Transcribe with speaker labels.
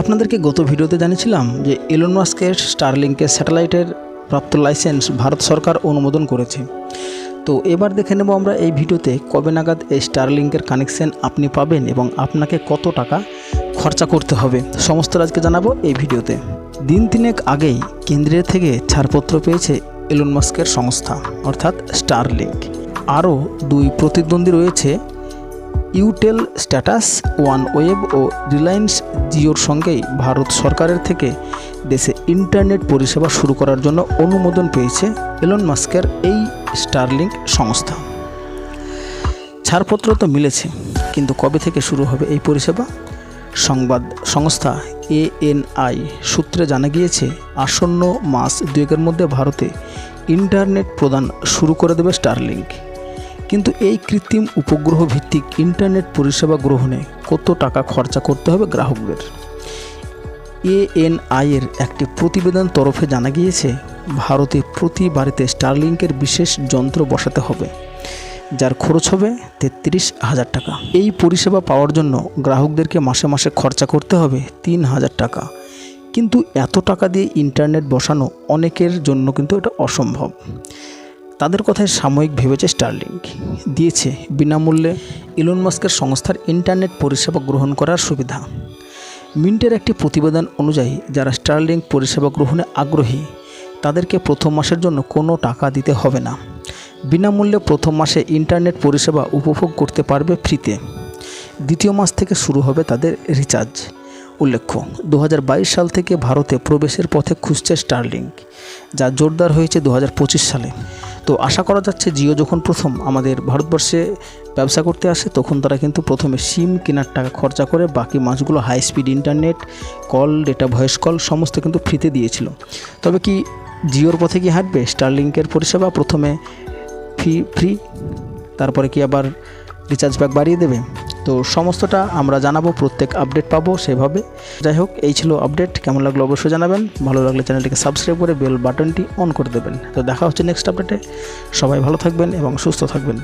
Speaker 1: আপনাদেরকে গত ভিডিওতে জানিয়েছিলাম যে এলন মাস্কের স্টারলিংকের স্যাটেলাইটের প্রাপ্ত লাইসেন্স ভারত সরকার অনুমোদন করেছে। তো এবার দেখে নেব আমরা এই ভিডিওতে কবে নাগাদ এই স্টারলিংকের কানেকশন আপনি পাবেন এবং আপনাকে কত টাকা খরচা করতে হবে। সমস্ত আজকে জানাব এই ভিডিওতে। দিন তিনেক আগেই কেন্দ্রের থেকে ছাড়পত্র পেয়েছে এলন মাস্কের সংস্থা, অর্থাৎ স্টারলিংক আরও দুই প্রতিদ্বন্দ্বী রয়েছে ইউটেল স্ট্যাটাস ওয়ান ওয়েব ও রিলায়েন্স জিওর সঙ্গেই ভারত সরকারের থেকে দেশে ইন্টারনেট পরিষেবা শুরু করার জন্য অনুমোদন পেয়েছে এলন মাস্কের এই স্টারলিংক সংস্থা। ছাড়পত্র তো মিলেছে, কিন্তু কবে থেকে শুরু হবে এই পরিষেবা? সংবাদ সংস্থা এএনআই সূত্রে জানা গিয়েছে, আসন্ন মাস দুয়েকের মধ্যে ভারতে ইন্টারনেট প্রদান শুরু করে দেবে স্টারলিংক। কিন্তু এই কৃত্রিম উপগ্রহ ভিত্তিক ইন্টারনেট পরিষেবা গ্রহণে কত টাকা খরচা করতে হবে গ্রাহকদের? এএনআই এর একটি প্রতিবেদন তরফে জানা গিয়েছে, ভারতে প্রতি বাড়িতে স্টারলিংকের বিশেষ যন্ত্র বসাতে হবে, যার খরচ হবে তেত্রিশ হাজার টাকা। এই পরিষেবা পাওয়ার জন্য গ্রাহকদেরকে মাসে মাসে খরচা করতে হবে তিন হাজার টাকা। কিন্তু এত টাকা দিয়ে ইন্টারনেট বসানো অনেকের জন্য কিন্তু এটা অসম্ভব। তাদের কথায় সাময়িক ভেবেছে স্টারলিংক দিয়েছে বিনামূল্যে ইলন মাস্কের সংস্থার ইন্টারনেট পরিষেবা গ্রহণ করার সুবিধা। মিন্টের একটি প্রতিবেদন অনুযায়ী, যারা স্টারলিংক পরিষেবা গ্রহণে আগ্রহী, তাদেরকে প্রথম মাসের জন্য কোনো টাকা দিতে হবে না। বিনামূল্যে প্রথম মাসে ইন্টারনেট পরিষেবা উপভোগ করতে পারবে ফ্রিতে। দ্বিতীয় মাস থেকে শুরু হবে তাদের রিচার্জ। উল্লেখ্য দু হাজার বাইশ সাল থেকে ভারতে প্রবেশের পথে খুঁজছে স্টারলিংক যা জোরদার হয়েছে দু হাজার পঁচিশ সালে। তো আশা করা যাচ্ছে জিও যখন প্রথম আমাদের ভারতবর্ষে ব্যবসা করতে আসে, তখন তারা কিন্তু প্রথমে সিম কেনার টাকা খরচা করে বাকি মাছগুলো high speed internet call data voice call সমস্ত কিন্তু ফ্রিতে দিয়েছিল। তবে কি জিওর পথে কি হাঁটবে? স্টারলিংকের পরিষেবা প্রথমে ফ্রি ফ্রি তারপরে কি আবার রিচার্জ প্যাক বাড়িয়ে দেবে? তো সমস্তটা আমরা জানাব, প্রত্যেক আপডেট পাবো সেভাবে। যাই হোক, এই ছিল আপডেট কেমন লাগল অবশ্যই জানাবেন। ভালো লাগলে চ্যানেলটিকে সাবস্ক্রাইব করে বেল বাটনটি অন করে দেবেন। তো দেখা হচ্ছে নেক্সট আপডেটে সবাই ভালো থাকবেন এবং সুস্থ থাকবেন।